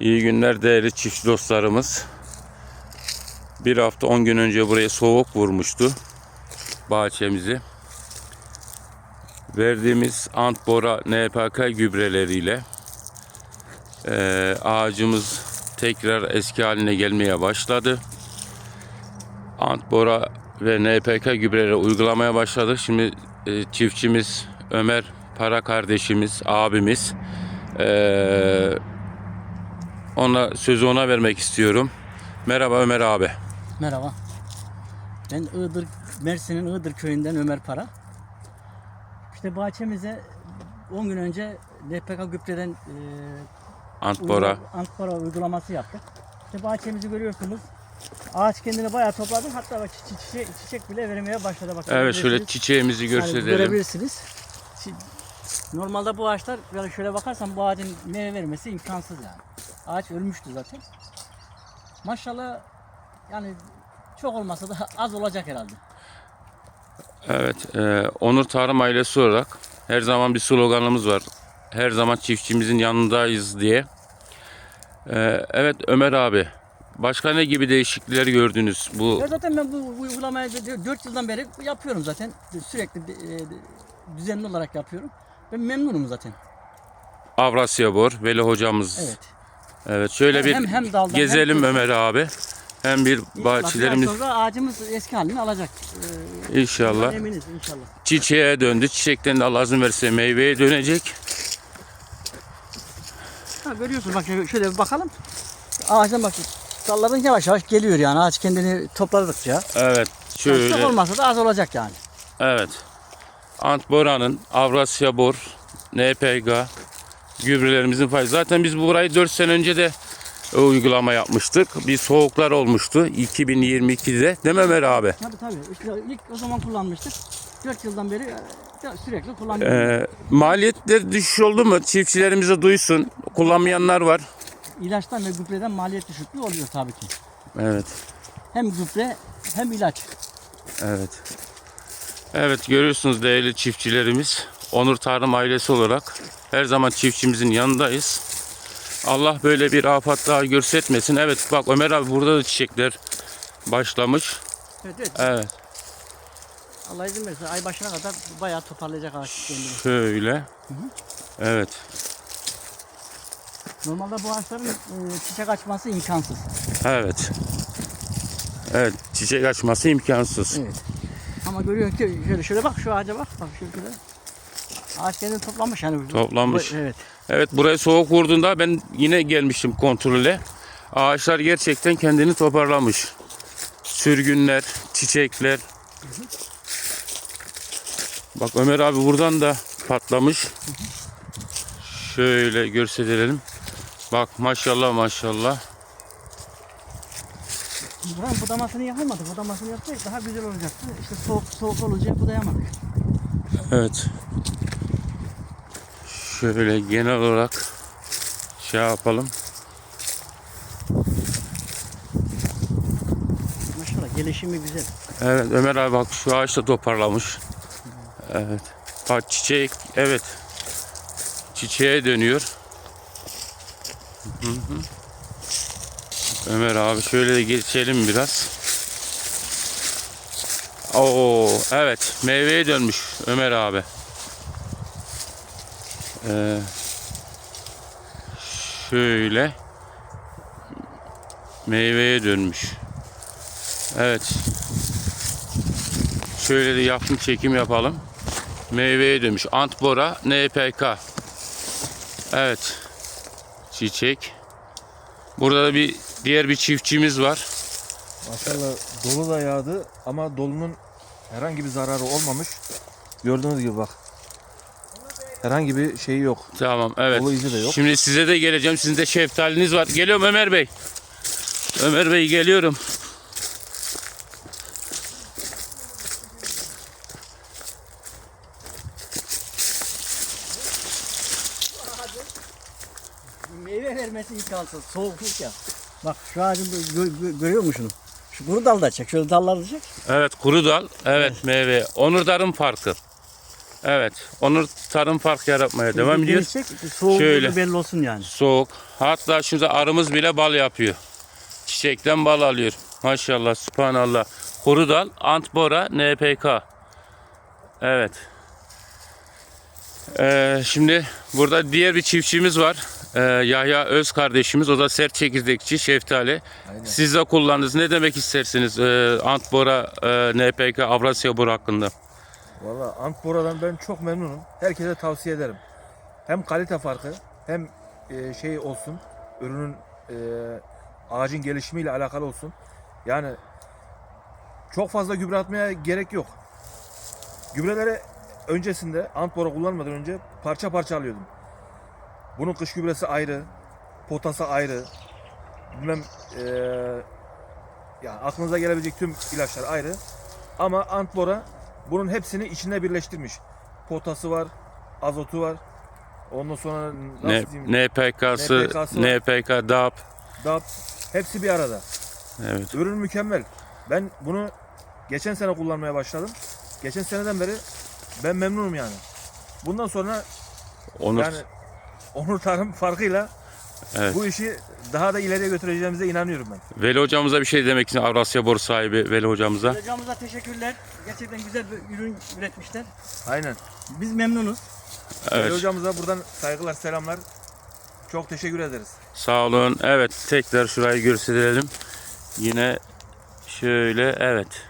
İyi günler değerli çiftçi dostlarımız. Bir hafta 10 gün önce buraya soğuk vurmuştu bahçemizi. Verdiğimiz Antbora NPK gübreleriyle eee, ağacımız tekrar eski haline gelmeye başladı. Antbora ve NPK gübreleri uygulamaya başladık. Şimdi e, çiftçimiz Ömer para kardeşimiz, abimiz eee ona sözü ona vermek istiyorum. Merhaba Ömer abi. Merhaba. Ben Iğdır, Mersin'in Iğdır köyünden Ömer Para. İşte bahçemize 10 gün önce LPK gübreden e, Antbora. Antbora uygulaması yaptık. İşte bahçemizi görüyorsunuz. Ağaç kendini bayağı topladı. Hatta bak çi- çiçek, çiçek bile vermeye başladı. Bak, Evet şöyle görebilirsiniz. çiçeğimizi Yani gösterelim. görebilirsiniz. Çi- Normalde bu ağaçlar böyle şöyle bakarsan bu ağacın meyve vermesi imkansız yani. Ağaç ölmüştü zaten. Maşallah yani çok olmasa da az olacak herhalde. Evet, e, Onur Tarım ailesi olarak her zaman bir sloganımız var. Her zaman çiftçimizin yanındayız diye. E, evet Ömer abi, başka ne gibi değişiklikler gördünüz? Bu Ya zaten ben bu, uygulamayı 4 yıldan beri yapıyorum zaten. Sürekli e, düzenli olarak yapıyorum. Ben memnunum zaten. Avrasya Bor, Veli hocamız. Evet. Evet, şöyle bir Hem- hem daldan gezelim hem- Ömer abi. Hem bir bahçelerimiz sonra ağacımız eski halini alacak. Ee, inşallah Eminiz inşallah. çiçeğe döndü. Çiçekten de Allah izin verirse meyveye dönecek. Ha, görüyorsun bak şöyle- bir bakalım. Ağaçtan bak dalların yavaş yavaş geliyor yani ağaç kendini topladıkça. Evet, Çok şöyle. olmasa da az olacak yani. Evet. Antbora'nın Avrasya Bor, NPK gübrelerimizin faydalı. Zaten biz burayı 4 sene önce de uygulama yapmıştık. Bir soğuklar olmuştu 2022'de. Değil mi Ömer abi? Tabii tabii. İşte ilk o zaman kullanmıştık. 4 yıldan beri e, sürekli kullanıyoruz. Ee, maliyetler düşüş oldu mu? Çiftçilerimize duysun. Kullanmayanlar var. İlaçtan ve gübreden maliyet düşüklüğü oluyor tabii ki. Evet. Hem gübre hem ilaç. Evet. Evet görüyorsunuz değerli çiftçilerimiz. Onur Tarım ailesi olarak her zaman çiftçimizin yanındayız. Allah böyle bir afat daha görsetmesin. Evet bak Ömer abi burada da çiçekler başlamış. Evet evet. Evet Allah izin verirse ay başına kadar bayağı toparlayacak ağaç kendini. şöyle. Evet. Normalde bu ağaçların e, çiçek açması imkansız. Evet. Evet çiçek açması imkansız. Evet. Ama görüyorsun ki şöyle şöyle bak şu ağaca bak. Bak şöyle. Şöyle. Ağaç kendini toplamış yani. Toplamış. Bu- Evet. Evet buraya soğuk vurduğunda ben yine gelmiştim kontrole. Ağaçlar gerçekten kendini toparlamış. Sürgünler, çiçekler. Bak Ömer abi buradan da patlamış. Şöyle gösterelim. Bak maşallah maşallah. Buranın budamasını yapamadık. Budamasını yapsaydık daha güzel olacaktı. İşte soğuk soğuk olunca budayamadık. Evet. Şöyle genel olarak şey yapalım. Maşallah gelişimi güzel. Evet Ömer abi bak şu ağaç da toparlamış. Evet. Bak çiçek evet. Çiçeğe dönüyor. Hı hı. Ömer abi şöyle de geçelim biraz. Oo evet meyveye dönmüş Ömer abi. Ee, şöyle meyveye dönmüş. Evet. Şöyle de yakın çekim yapalım. Meyveye dönmüş. Antbora NPK. Evet. Çiçek. Burada da bir diğer bir çiftçimiz var. Maşallah dolu da yağdı ama dolunun herhangi bir zararı olmamış. Gördüğünüz gibi bak. Herhangi bir şeyi yok. Tamam evet. Dolu izi de yok. Şimdi size de geleceğim. Sizin de şeftaliniz var. Geliyorum Ömer Bey. Ömer Bey geliyorum. Meyve vermesi imkansız. Soğukluk ya. Bak şu ağacın gö- gö- görüyor musun şunu? Şu kuru dal da çek. Şöyle dalları da çek. Evet kuru dal. Evet meyve. Onur Darım farkı. Evet. Onur tarım park yaratmaya devam ediyor. Soğuk Şöyle. belli olsun yani. Soğuk. Hatta şimdi arımız bile bal yapıyor. Çiçekten bal alıyor. Maşallah, subhanallah. Kuru dal, Antbora, NPK. Evet. Ee, şimdi burada diğer bir çiftçimiz var. Ee, Yahya Öz kardeşimiz. O da sert çekirdekçi, şeftali. Aynen. Siz de kullandınız. Ne demek istersiniz ee, Antbora, e, NPK, Avrasya boru hakkında? Valla Antbora'dan ben çok memnunum. Herkese tavsiye ederim. Hem kalite farkı hem e, şey olsun. Ürünün e, ağacın gelişimiyle alakalı olsun. Yani çok fazla gübre atmaya gerek yok. Gübreleri öncesinde Antbora kullanmadan önce parça parça alıyordum. Bunun kış gübresi ayrı, potası ayrı. Bilmem e, ya aklınıza gelebilecek tüm ilaçlar ayrı. Ama Antbora bunun hepsini içinde birleştirmiş. Potası var, azotu var. Ondan sonra nasıl Ne? NPK'sı, NPK'sı. NPK, DAP. DAP hepsi bir arada. Evet. Ürün mükemmel. Ben bunu geçen sene kullanmaya başladım. Geçen seneden beri ben memnunum yani. Bundan sonra Onur, yani Onur Tarım farkıyla Evet. bu işi daha da ileriye götüreceğimize inanıyorum ben. Veli hocamıza bir şey demek için Avrasya boru sahibi Veli hocamıza. Hocamıza teşekkürler. Gerçekten güzel bir ürün üretmişler. Aynen. Biz memnunuz. Evet. Evet. hocamıza buradan saygılar, selamlar. Çok teşekkür ederiz. Sağ olun. Evet tekrar şurayı gösterelim. Yine şöyle evet.